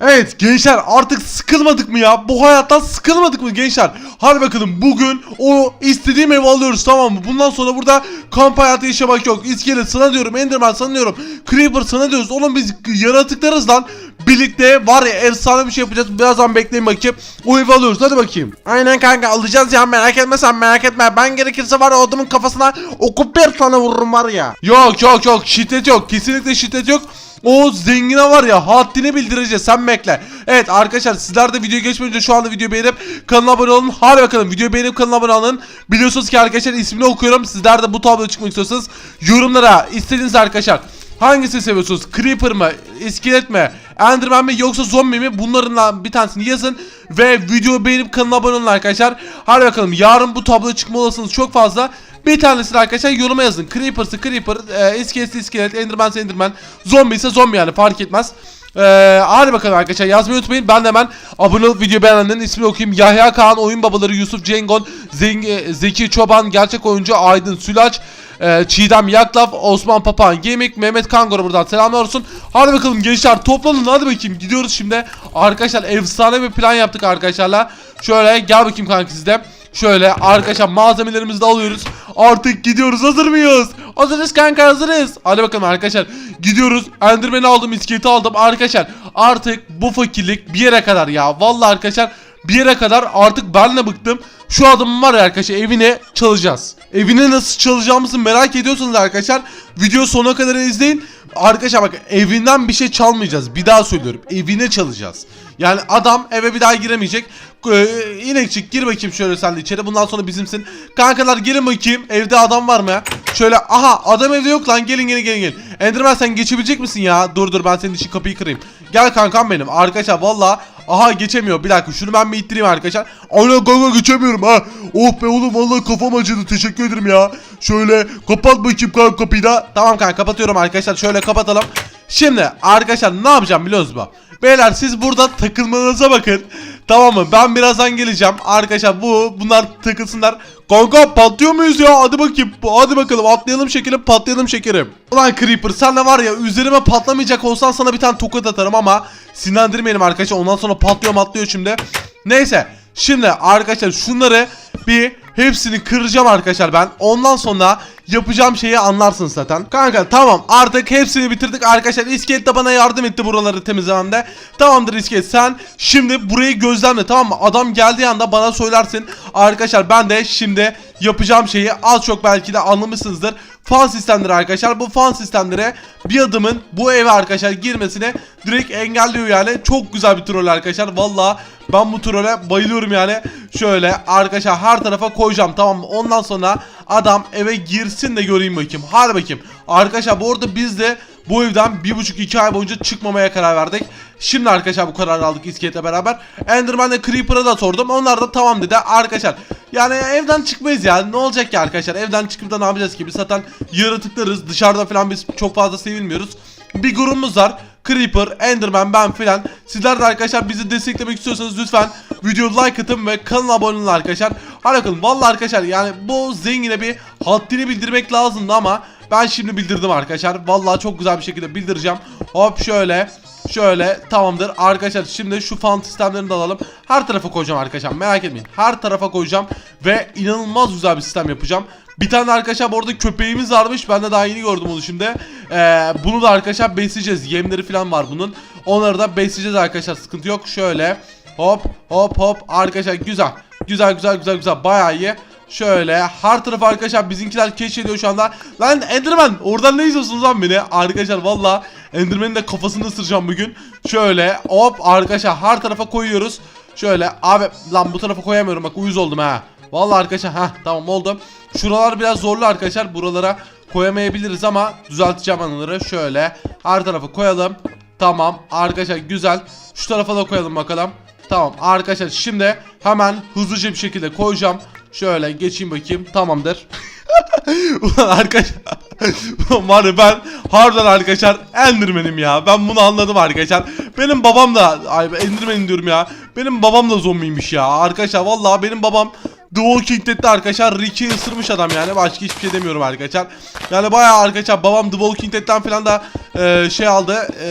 Evet gençler artık sıkılmadık mı ya? Bu hayattan sıkılmadık mı gençler? Hadi bakalım bugün o istediğim evi alıyoruz tamam mı? Bundan sonra burada kamp hayatı yaşamak yok. İskelet sana diyorum, Enderman sana diyorum. Creeper sana diyoruz. Oğlum biz yaratıklarız lan. Birlikte var ya efsane bir şey yapacağız. Birazdan bekleyin bakayım. O evi alıyoruz. Hadi bakayım. Aynen kanka alacağız ya merak etme sen merak etme. Ben gerekirse var ya adamın kafasına okup bir tane vururum var ya. Yok yok yok şiddet yok. Kesinlikle şiddet yok. O zengine var ya haddini bildireceğiz sen bekle. Evet arkadaşlar sizler de video geçmeden önce şu anda videoyu beğenip kanala abone olun. Hadi bakalım videoyu beğenip kanala abone olun. Biliyorsunuz ki arkadaşlar ismini okuyorum. Sizler de bu tabloya çıkmak istiyorsanız yorumlara istediğiniz arkadaşlar. Hangisini seviyorsunuz? Creeper mı? İskelet mi? Enderman mi? Yoksa zombi mi? Bunlarından bir tanesini yazın. Ve videoyu beğenip kanala abone olun arkadaşlar. Hadi bakalım yarın bu tabloya çıkma olasılığınız çok fazla. Bir tanesini arkadaşlar yoruma yazın. Creeper'sı Creeper, e, iskeletsi iskelet, Enderman Enderman, zombi ise zombi yani fark etmez. Ee, hadi bakalım arkadaşlar yazmayı unutmayın. Ben de hemen abone olup video beğenenlerin ismini okuyayım. Yahya Kaan, Oyun Babaları, Yusuf Cengon, Zeng- Zeki Çoban, Gerçek Oyuncu, Aydın Sülaç, e, Çiğdem Yaklav, Osman Papan, Gemik, Mehmet Kangor buradan selamlar olsun. Hadi bakalım gençler toplanın hadi bakayım gidiyoruz şimdi. Arkadaşlar efsane bir plan yaptık arkadaşlarla. Şöyle gel bakayım kanka sizde. Şöyle arkadaşlar malzemelerimizi de alıyoruz. Artık gidiyoruz hazır mıyız? Hazırız kanka hazırız. Hadi bakalım arkadaşlar. Gidiyoruz. Enderman'i aldım iskeleti aldım. Arkadaşlar artık bu fakirlik bir yere kadar ya. Vallahi arkadaşlar bir yere kadar artık ben de bıktım. Şu adamın var ya arkadaşlar evine çalacağız. Evine nasıl çalacağımızı merak ediyorsanız arkadaşlar video sonuna kadar izleyin. Arkadaşlar bak evinden bir şey çalmayacağız. Bir daha söylüyorum. Evine çalacağız. Yani adam eve bir daha giremeyecek. Ee, inekçik gir bakayım şöyle sen de içeri. Bundan sonra bizimsin. Kankalar gelin bakayım. Evde adam var mı? Şöyle aha adam evde yok lan. Gelin gelin gelin gelin. Enderman sen geçebilecek misin ya? Dur dur ben senin için kapıyı kırayım. Gel kankam benim. Arkadaşlar valla Aha geçemiyor. Bir dakika şunu ben bir ittireyim arkadaşlar. Aynen kanka geçemiyorum ha. Oh be oğlum vallahi kafam acıdı. Teşekkür ederim ya. Şöyle kapat bakayım kanka kapıyı da. Tamam kanka kapatıyorum arkadaşlar. Şöyle kapatalım. Şimdi arkadaşlar ne yapacağım biliyor musunuz? Beyler siz burada takılmanıza bakın. Tamam mı? Ben birazdan geleceğim. Arkadaşlar bu bunlar takılsınlar. Kanka patlıyor muyuz ya? Hadi bakayım. Hadi bakalım atlayalım şekerim patlayalım şekerim. Ulan Creeper sen de var ya üzerime patlamayacak olsan sana bir tane tokat atarım ama sinirlendirmeyelim arkadaşlar. Ondan sonra patlıyor matlıyor şimdi. Neyse. Şimdi arkadaşlar şunları bir hepsini kıracağım arkadaşlar ben. Ondan sonra yapacağım şeyi anlarsınız zaten. Kanka tamam artık hepsini bitirdik arkadaşlar. İskelet de bana yardım etti buraları temizlememde. Tamamdır İskelet sen şimdi burayı gözlemle tamam mı? Adam geldiği anda bana söylersin. Arkadaşlar ben de şimdi yapacağım şeyi az çok belki de anlamışsınızdır. Fan sistemleri arkadaşlar. Bu fan sistemlere bir adımın bu eve arkadaşlar girmesini direkt engelliyor yani. Çok güzel bir troll arkadaşlar. Valla ben bu trole bayılıyorum yani. Şöyle arkadaşlar her tarafa koyacağım tamam mı? Ondan sonra adam eve girsin de göreyim bakayım. Hadi bakayım. Arkadaşlar bu arada biz de bu evden bir buçuk iki ay boyunca çıkmamaya karar verdik. Şimdi arkadaşlar bu kararı aldık iskeletle beraber. Enderman'le Creeper'a da sordum. Onlar da tamam dedi. Arkadaşlar yani evden çıkmayız ya. Ne olacak ki arkadaşlar? Evden çıkıp da ne yapacağız ki? Biz zaten yaratıklarız. Dışarıda falan biz çok fazla sevilmiyoruz. Bir grubumuz var. Creeper, Enderman, ben filan. Sizler de arkadaşlar bizi desteklemek istiyorsanız lütfen videoyu like atın ve kanala abone olun arkadaşlar. Hadi bakalım. Vallahi arkadaşlar yani bu zengine bir haddini bildirmek lazımdı ama ben şimdi bildirdim arkadaşlar. Vallahi çok güzel bir şekilde bildireceğim. Hop şöyle. Şöyle tamamdır. Arkadaşlar şimdi şu fan sistemlerini de alalım. Her tarafa koyacağım arkadaşlar merak etmeyin. Her tarafa koyacağım ve inanılmaz güzel bir sistem yapacağım. Bir tane arkadaşlar bu arada köpeğimiz varmış. Ben de daha yeni gördüm onu şimdi. Ee, Bunu da arkadaşlar besleyeceğiz. Yemleri falan var bunun. Onları da besleyeceğiz arkadaşlar. Sıkıntı yok. Şöyle hop hop hop. Arkadaşlar güzel. Güzel güzel güzel güzel. Bayağı iyi Şöyle her tarafı arkadaşlar bizimkiler keşfediyor şu anda. Lan Enderman oradan ne izliyorsunuz lan beni? Arkadaşlar valla Enderman'in de kafasını ısıracağım bugün. Şöyle hop arkadaşlar her tarafa koyuyoruz. Şöyle abi lan bu tarafa koyamıyorum bak uyuz oldum ha. Valla arkadaşlar ha tamam oldu. Şuralar biraz zorlu arkadaşlar buralara koyamayabiliriz ama düzelteceğim anıları. Şöyle her tarafa koyalım. Tamam arkadaşlar güzel. Şu tarafa da koyalım bakalım. Tamam arkadaşlar şimdi hemen hızlıca bir şekilde koyacağım. Şöyle geçeyim bakayım. Tamamdır. Ulan arkadaşlar. Var ya ben harbiden arkadaşlar Enderman'im ya. Ben bunu anladım arkadaşlar. Benim babam da ay Enderman'im diyorum ya. Benim babam da zombiymiş ya. Arkadaşlar vallahi benim babam The Walking Dead'de arkadaşlar Rick'i ısırmış adam yani. Başka hiçbir şey demiyorum arkadaşlar. Yani bayağı arkadaşlar babam The Walking Dead'den falan da e, şey aldı. E,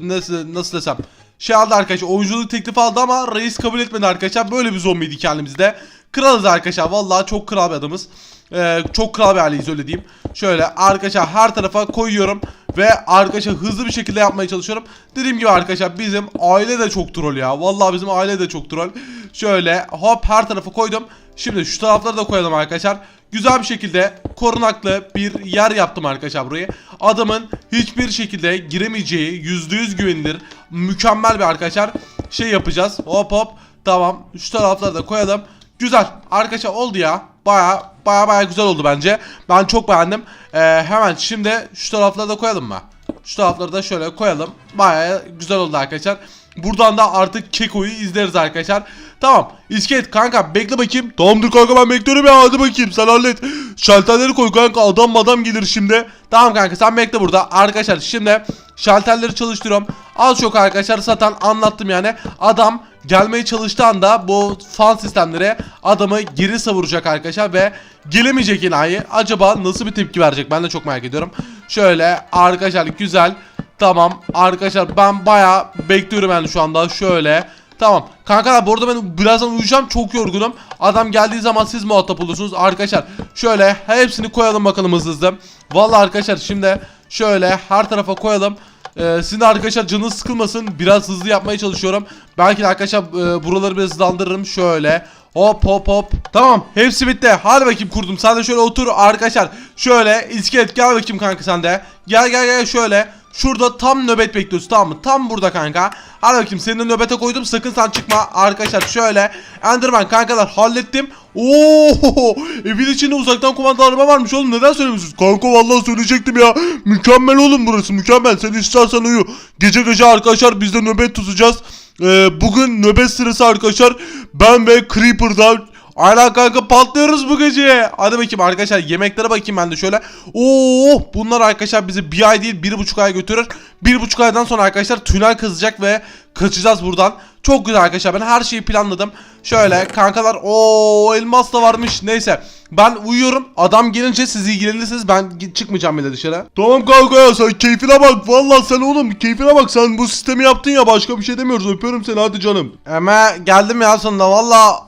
nasıl nasıl desem şey aldı arkadaşlar. Oyunculuk teklifi aldı ama reis kabul etmedi arkadaşlar. Böyle bir zombiydi kendimizde. Kralız arkadaşlar. Vallahi çok kral bir adamız. Ee, çok kral bir aileyiz öyle diyeyim. Şöyle arkadaşlar her tarafa koyuyorum. Ve arkadaşlar hızlı bir şekilde yapmaya çalışıyorum. Dediğim gibi arkadaşlar bizim aile de çok troll ya. Vallahi bizim aile de çok troll. Şöyle hop her tarafa koydum. Şimdi şu tarafları da koyalım arkadaşlar. Güzel bir şekilde korunaklı bir yer yaptım arkadaşlar burayı. Adamın hiçbir şekilde giremeyeceği %100 güvenilir mükemmel bir arkadaşlar şey yapacağız. Hop hop tamam şu tarafları da koyalım. Güzel arkadaşlar oldu ya. Baya baya baya güzel oldu bence. Ben çok beğendim. Ee, hemen şimdi şu tarafları da koyalım mı? Şu tarafları da şöyle koyalım. Baya güzel oldu arkadaşlar. Buradan da artık Keko'yu izleriz arkadaşlar. Tamam. İskelet kanka bekle bakayım. Tamamdır kanka ben bekliyorum ya hadi bakayım sen hallet. Şalterleri koy kanka adam adam gelir şimdi. Tamam kanka sen bekle burada. Arkadaşlar şimdi şalterleri çalıştırıyorum. Az çok arkadaşlar satan anlattım yani. Adam gelmeye çalıştığı anda bu fan sistemleri adamı geri savuracak arkadaşlar ve gelemeyecek enayi. Acaba nasıl bir tepki verecek ben de çok merak ediyorum. Şöyle arkadaşlar güzel. Tamam arkadaşlar ben baya bekliyorum yani şu anda şöyle. Tamam. Kankalar bu arada ben birazdan uyuyacağım. Çok yorgunum. Adam geldiği zaman siz muhatap olursunuz. Arkadaşlar şöyle hepsini koyalım bakalım hızlı hızlı. Vallahi arkadaşlar şimdi şöyle her tarafa koyalım. Ee, sizin arkadaşlar canınız sıkılmasın. Biraz hızlı yapmaya çalışıyorum. Belki arkadaşlar e, buraları biraz hızlandırırım. Şöyle. Hop hop hop. Tamam hepsi bitti. Hadi bakayım kurdum. Sen de şöyle otur arkadaşlar. Şöyle iskelet gel bakayım kanka sen de. Gel gel gel şöyle. Şurada tam nöbet bekliyoruz tamam mı? Tam burada kanka. Hadi bakayım seni nöbete koydum. Sakın sen çıkma. Arkadaşlar şöyle. Enderman kankalar hallettim. Oo! Evin içinde uzaktan kumandalı araba varmış oğlum. Neden söylemiyorsunuz? Kanka vallahi söyleyecektim ya. Mükemmel oğlum burası. Mükemmel. Sen istersen uyu. Gece gece arkadaşlar biz de nöbet tutacağız. Ee, bugün nöbet sırası arkadaşlar. Ben ve Creeper'dan Aynen kanka patlıyoruz bu gece. Hadi bakayım arkadaşlar yemeklere bakayım ben de şöyle. Oo bunlar arkadaşlar bizi bir ay değil bir buçuk ay götürür. Bir buçuk aydan sonra arkadaşlar tünel kazacak ve kaçacağız buradan. Çok güzel arkadaşlar ben her şeyi planladım. Şöyle kankalar o elmas da varmış neyse. Ben uyuyorum adam gelince siz ilgilenirsiniz ben çıkmayacağım bile dışarı. Tamam kanka ya sen keyfine bak. Vallahi sen oğlum keyfine bak sen bu sistemi yaptın ya başka bir şey demiyoruz öpüyorum seni hadi canım. Eme geldim ya sonunda valla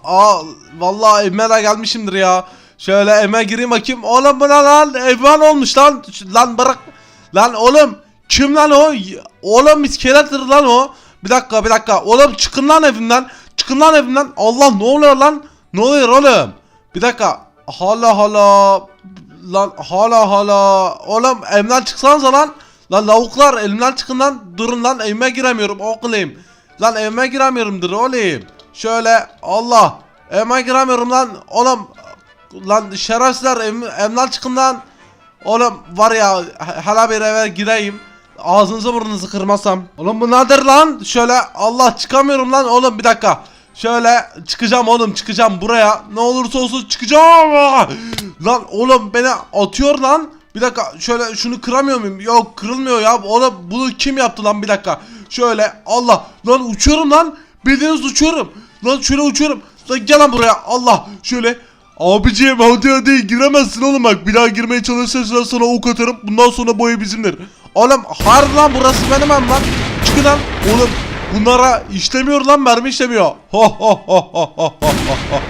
valla evime de gelmişimdir ya. Şöyle eve gireyim bakayım. Oğlum bu ne lan? Evman olmuş lan. Lan bırak. Lan oğlum. Kim lan o? Oğlum iskelettir lan o. Bir dakika bir dakika. Oğlum çıkın lan evimden. Çıkın lan evimden. Allah ne oluyor lan? Ne oluyor oğlum? Bir dakika. Hala hala. Lan hala hala. Oğlum evimden çıksanıza lan. Lan lavuklar elimden çıkın lan. Durun lan evime giremiyorum oğlum. Lan evime giremiyorumdur oğlum. Şöyle Allah. Evime giremiyorum lan. Oğlum. Lan şerefsizler evim, evimden çıkın lan. Oğlum var ya hala bir eve gireyim. Ağzınızı burnunuzu kırmasam. Oğlum bu nedir lan? Şöyle Allah çıkamıyorum lan oğlum bir dakika. Şöyle çıkacağım oğlum çıkacağım buraya. Ne olursa olsun çıkacağım. Lan oğlum beni atıyor lan. Bir dakika şöyle şunu kıramıyor muyum? Yok kırılmıyor ya. Oğlum bunu kim yaptı lan bir dakika. Şöyle Allah. Lan uçuyorum lan. Bildiğiniz uçuyorum. Lan şöyle uçuyorum. Lan gel lan buraya. Allah. Şöyle Abiciğim hadi hadi giremezsin oğlum bak bir daha girmeye çalışırsan sana ok atarım bundan sonra ev bizimdir. Oğlum har lan burası benim evim lan. Çıkın lan oğlum bunlara işlemiyor lan mermi işlemiyor. Ha ha ha ha ha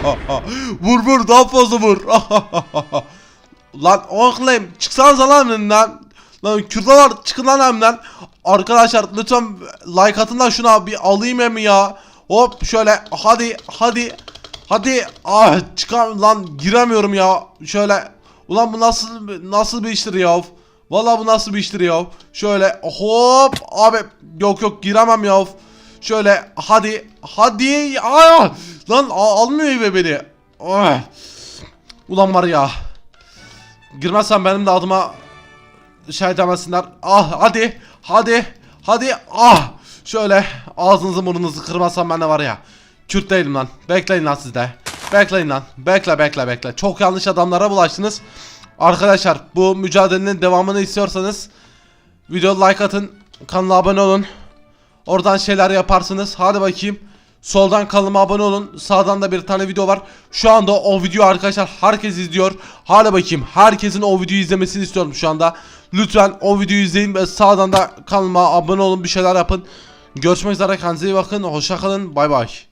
ha ha. vur vur daha fazla vur. Lan oğlum çıksanıza lan önümden. Lan kürdalar çıkın lan önümden. Arkadaşlar lütfen like atın lan şuna bir alayım emi ya. Hop şöyle hadi hadi Hadi ah çıkar lan giremiyorum ya. Şöyle ulan bu nasıl nasıl bir iştir ya? Vallahi bu nasıl bir iştir ya? Şöyle hop abi yok yok giremem ya. Şöyle hadi hadi ah lan almıyor eve beni. Ah. Ulan var ya. Girmezsem benim de adıma şey demesinler. Ah hadi hadi hadi ah şöyle ağzınızı burnunuzu kırmazsam ben de var ya. Kürt değilim lan. Bekleyin lan siz de. Bekleyin lan. Bekle bekle bekle. Çok yanlış adamlara bulaştınız. Arkadaşlar bu mücadelenin devamını istiyorsanız video like atın. Kanala abone olun. Oradan şeyler yaparsınız. Hadi bakayım. Soldan kanalıma abone olun. Sağdan da bir tane video var. Şu anda o video arkadaşlar herkes izliyor. Hadi bakayım. Herkesin o videoyu izlemesini istiyorum şu anda. Lütfen o videoyu izleyin ve sağdan da kanalıma abone olun. Bir şeyler yapın. Görüşmek üzere kendinize iyi bakın. Hoşça kalın. Bay bay.